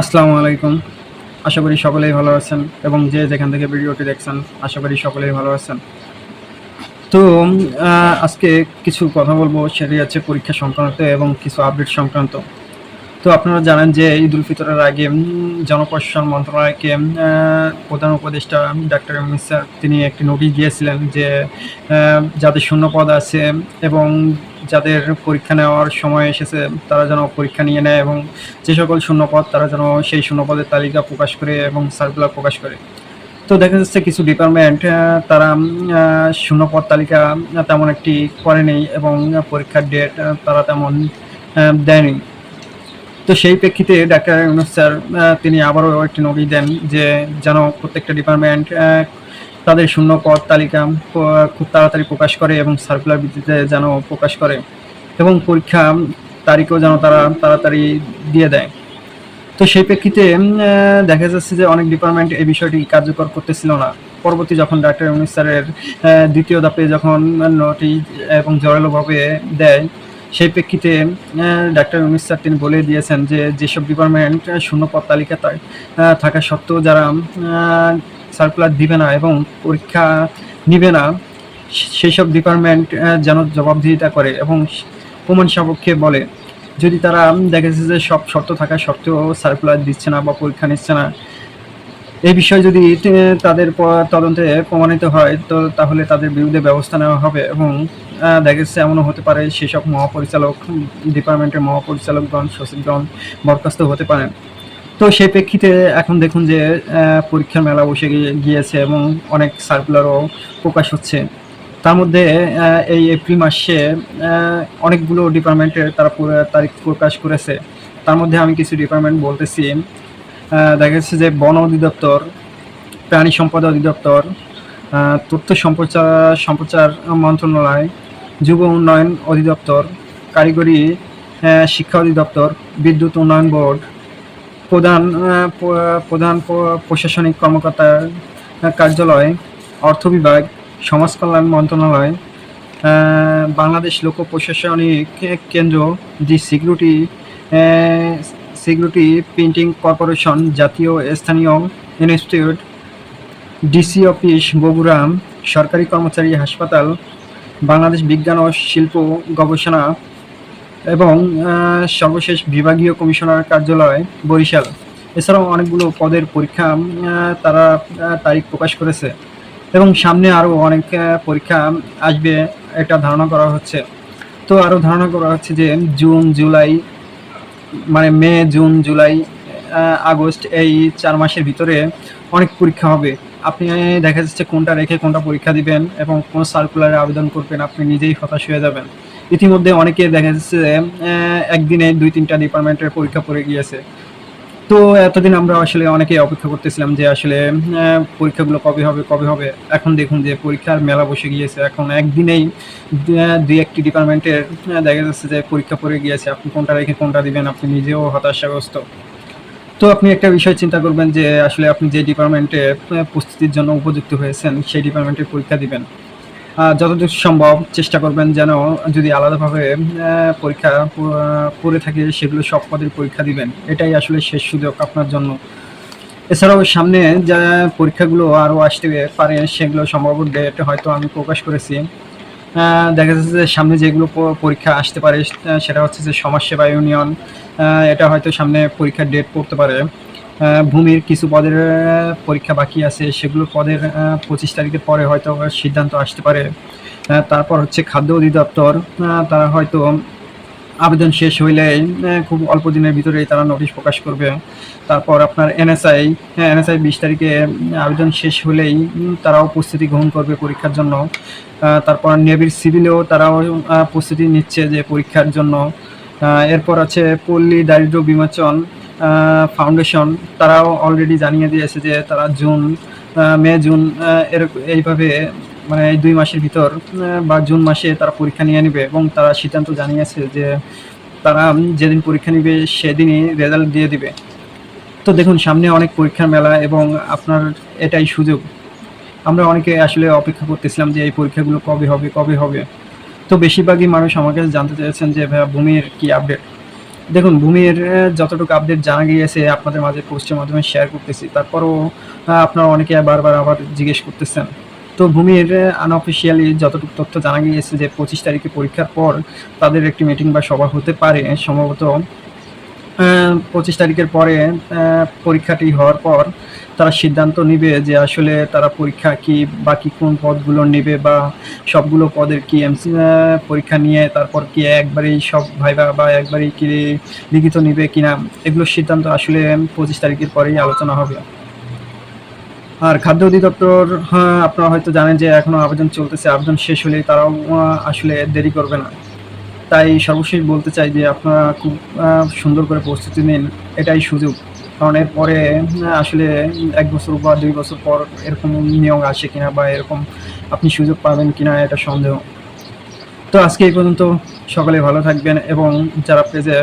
আসসালামু আলাইকুম। আশা করি সকলেই ভালো আছেন এবং যে যেখান থেকে ভিডিওটি দেখছেন, আশা করি সকলেই ভালো আছেন। তো আজকে কিছু কথা বলব, সেটি হচ্ছে পরীক্ষা সংক্রান্ত এবং কিছু আপডেট সংক্রান্ত। তো আপনারা জানেন যে ঈদ উল ফিতরের আগে জনপ্রশাসন মন্ত্রণালয়কে প্রধান উপদেষ্টা ডাক্তার ইউনুস স্যার তিনি একটি নোটিশ দিয়েছিলেন যে যাদের শূন্য পদ আছে এবং যাদের পরীক্ষা নেওয়ার সময় এসেছে, তারা যেন পরীক্ষা নিয়ে নেয় এবং যে সকল শূন্যপদ, তারা যেন সেই শূন্যপদের তালিকা প্রকাশ করে এবং সার্কুলার প্রকাশ করে। তো দেখা যাচ্ছে কিছু ডিপার্টমেন্ট তারা শূন্যপদ তালিকা তেমন একটি করেনি এবং পরীক্ষার ডেট তারা তেমন দেয়নি। তো সেই প্রেক্ষিতে ডাক্তার ইউনুস স্যার তিনি আবারও একটি নোটিশ দেন যে যেন প্রত্যেকটা ডিপার্টমেন্ট তাদের শূন্য পদ তালিকা খুব তাড়াতাড়ি প্রকাশ করে এবং সার্কুলার ভিত্তিতে যেন প্রকাশ করে এবং পরীক্ষা তারিখও যেন তারা তাড়াতাড়ি দিয়ে দেয়। তো সেই প্রেক্ষিতে দেখা যাচ্ছে যে অনেক ডিপার্টমেন্ট এই বিষয়টি কার্যকর করতেছিল না। পরবর্তী যখন ডাক্তার ইউনুস স্যারের দ্বিতীয় ধাপে যখন নোটিশ এবং জোরালোভাবে দেয় সেই প্রেক্ষিতে ডাক্তার ইউনুস স্যার তিনি বলে দিয়েছেন যে যেসব ডিপার্টমেন্ট শূন্য পদ তালিকা থাকা সত্ত্বেও যারা সার্কুলার দিবে না এবং পরীক্ষা নিবে না সেই সব ডিপার্টমেন্ট যেন জবাবদিহিতা করে এবং প্রমাণ সাপেক্ষে বলে, যদি তারা দেখা যাচ্ছে যে সব শর্ত থাকা সত্ত্বেও সার্কুলার দিচ্ছে না বা পরীক্ষা নিচ্ছে না এই বিষয়ে যদি তাদের তদন্তে প্রমাণিত হয়, তো তাহলে তাদের বিরুদ্ধে ব্যবস্থা নেওয়া হবে এবং দেখা যাচ্ছে এমনও হতে পারে সেসব মহাপরিচালক, ডিপার্টমেন্টের মহাপরিচালকগণ, সচিবগণ বরখাস্ত হতে পারেন। তো সেই প্রেক্ষিতে এখন দেখুন যে পরীক্ষার মেলা বসে গিয়ে- গিয়েছে এবং অনেক সার্কুলারও প্রকাশ হচ্ছে। তার মধ্যে এই এপ্রিল মাসে অনেকগুলো ডিপার্টমেন্টের তারা তারিখ প্রকাশ করেছে। তার মধ্যে আমি কিছু ডিপার্টমেন্ট বলতেছি। দেখা যাচ্ছে যে বন অধিদপ্তর প্রাণী সম্পদ অধিদপ্তর তথ্য সম্প্রচার সম্প্রচার মন্ত্রণালয় যুব উন্নয়ন অধিদপ্তর কারিগরি শিক্ষা অধিদপ্তর বিদ্যুৎ উন্নয়ন বোর্ড প্রধান প্রধান প্রশাসনিক কর্মকর্তার আহ, কার্যালয় অর্থ বিভাগ সমাজ কল্যাণ মন্ত্রণালয় বাংলাদেশ লোক প্রশাসনিক কেন্দ্র the security security printing corporation জাতীয় স্থানীয় ইনস্টিটিউট, ডিসি অফিস বগুড়া সরকারি কর্মচারী হাসপাতাল, বাংলাদেশ বিজ্ঞান ও শিল্প গবেষণা এবং সর্বশেষ বিভাগীয় কমিশনার কার্যালয় বরিশাল। এছাড়াও অনেকগুলো পদের পরীক্ষা তারা তারিখ প্রকাশ করেছে এবং সামনে আরও অনেক পরীক্ষা আসবে এটা ধারণা করা হচ্ছে। তো আরও ধারণা করা হচ্ছে যে জুন, জুলাই মানে মে, জুন, জুলাই আগস্ট এই চার মাসের ভিতরে অনেক পরীক্ষা হবে। আপনি দেখা যাচ্ছে কোনটা রেখে কোনটা পরীক্ষা দিবেন এবং কোন সার্কুলারে আবেদন করবেন, আপনি নিজেই হতাশ হয়ে যাবেন। ইতিমধ্যে অনেকে দেখা যাচ্ছে একদিনে দুই তিনটা ডিপার্টমেন্টের পরীক্ষা পড়ে গিয়েছে। তো এতদিন আমরা আসলে অনেকে অপেক্ষা করতেছিলাম যে আসলে পরীক্ষাগুলো কবে হবে কবে হবে? এখন দেখুন যে পরীক্ষার মেলা বসে গিয়েছে। এখন একদিনেই দুই একটি ডিপার্টমেন্টের দেখা যাচ্ছে যে পরীক্ষা পড়ে গিয়েছে। আপনি কোনটা রেখে কোনটা দিবেন? আপনি নিজেও হতাশাগ্রস্ত। তো আপনি একটা বিষয় চিন্তা করবেন যে আসলে আপনি যে ডিপার্টমেন্টে প্রস্তুতির জন্য উপযুক্ত হয়েছেন, সেই ডিপার্টমেন্টে পরীক্ষা দিবেন। যতদূর সম্ভব চেষ্টা করবেন যেন যদি আলাদাভাবে পরীক্ষা প- করে থাকে সেগুলো সব পদের পরীক্ষা দিবেন। এটাই আসলে শেষ সুযোগ আপনার জন্য। এছাড়াও সামনে যা পরীক্ষাগুলো আরও আসতে পারে সেগুলো সম্ভব ডেট হয়তো আমি প্রকাশ করেছি। দেখা যাচ্ছে যে সামনে যেগুলো পরীক্ষা আসতে পারে সেটা হচ্ছে যে সমাজসেবা ইউনিয়ন। এটা হয়তো সামনে পরীক্ষার ডেট পড়তে পারে। ভূমির কিছু পদের পরীক্ষা বাকি আছে, সেগুলো পদের পঁচিশ তারিখের পরে হয়তো সিদ্ধান্ত আসতে পারে। তারপর হচ্ছে খাদ্য অধিদপ্তর তারা হয়তো আবেদন শেষ হইলে খুব অল্প দিনের ভিতরেই তারা নোটিশ প্রকাশ করবে। তারপর আপনার এনএসআই এনএসআই বিশ তারিখে আবেদন শেষ হলেই তারাও প্রস্তুতি গ্রহণ করবে পরীক্ষার জন্য। তারপর নেভির সিভিলেও তারাও প্রস্তুতি নিচ্ছে যে পরীক্ষার জন্য। এরপর আছে পল্লী দারিদ্র বিমোচন ফাউন্ডেশন তারাও অলরেডি জানিয়ে দিয়েছে যে তারা জুন মে, জুন এরক- এইভাবে মানে এই দুই মাসের ভিতর বা জুন মাসে তারা পরীক্ষা নিয়ে নেবে এবং তারা সিদ্ধান্ত জানিয়েছে যে তারা যেদিন পরীক্ষা নিবে সেদিনই রেজাল্ট দিয়ে দিবে। তো দেখুন, সামনে অনেক পরীক্ষার মেলা এবং আপনার এটাই সুযোগ। আমরা অনেকে আসলে অপেক্ষা করতেছিলাম যে এই পরীক্ষাগুলো কবে হবে কবে হবে। তো বেশিরভাগই মানুষ আমার কাছে জানতে চেয়েছেন যে, ভাইয়া, ভূমির কি আপডেট দেখুন, ভূমির যতটুকু আপডেট জানা গিয়েছে আপনাদের মাঝে পোস্টের মাধ্যমে শেয়ার করতেছি, তারপরও আপনারা অনেকে বারবার আবার জিজ্ঞেস করতেছেন। তো ভূমির আনঅফিসিয়ালি যতটুকু তথ্য জানা গিয়েছে যে পঁচিশ তারিখে পরীক্ষার পর তাদের একটি মিটিং বা সভা হতে পারে, সম্ভবত পঁচিশ তারিখের পরে পরীক্ষাটি হওয়ার পর তারা সিদ্ধান্ত নেবে যে আসলে তারা পরীক্ষা কি বাকি কোন পদগুলো নেবে, বা সবগুলো পদের কি এমসি পরীক্ষা নিয়ে তারপর কি একবারেই সব ভাইবা বা একবারেই কি লিখিত নেবে কিনা এগুলোর সিদ্ধান্ত আসলে পঁচিশ তারিখের পরেই আলোচনা হবে। আর খাদ্য অধিদপ্তর হ্যাঁ আপনারা হয়তো জানেন যে এখনও আবেদন চলতেছে, আবেদন শেষ হলেই তারাও আসলে দেরি করবে না। তাই সর্বশেষ বলতে চাই যে আপনারা খুব সুন্দর করে প্রস্তুতি নিন, এটাই সুযোগ। কারণ এরপরে আসলে এক বছর বা দুই বছর পর এরকম নিয়োগ আসে কিনা বা এরকম আপনি সুযোগ পাবেন কিনা, এটা সন্দেহ। তো আজকে এই পর্যন্ত সকলে ভালো থাকবেন এবং যারা পেজে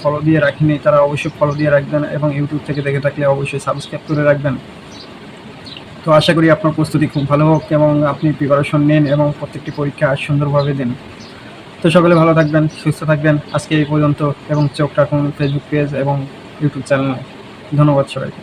ফলো দিয়ে রাখেনি তারা অবশ্যই ফলো দিয়ে রাখবেন এবং ইউটিউব থেকে দেখে থাকলে অবশ্যই সাবস্ক্রাইব করে রাখবেন। তো আশা করি আপনার প্রস্তুতি খুব ভালো হোক এবং আপনি প্রিপারেশন নিন এবং প্রত্যেকটি পরীক্ষা সুন্দরভাবে দিন। তো সকলে ভালো থাকবেন, সুস্থ থাকবেন। আজকে এই পর্যন্ত, এবং চোখ রাখুন ফেসবুক পেজ এবং ইউটিউব চ্যানেলে ধন্যবাদ সবাইকে।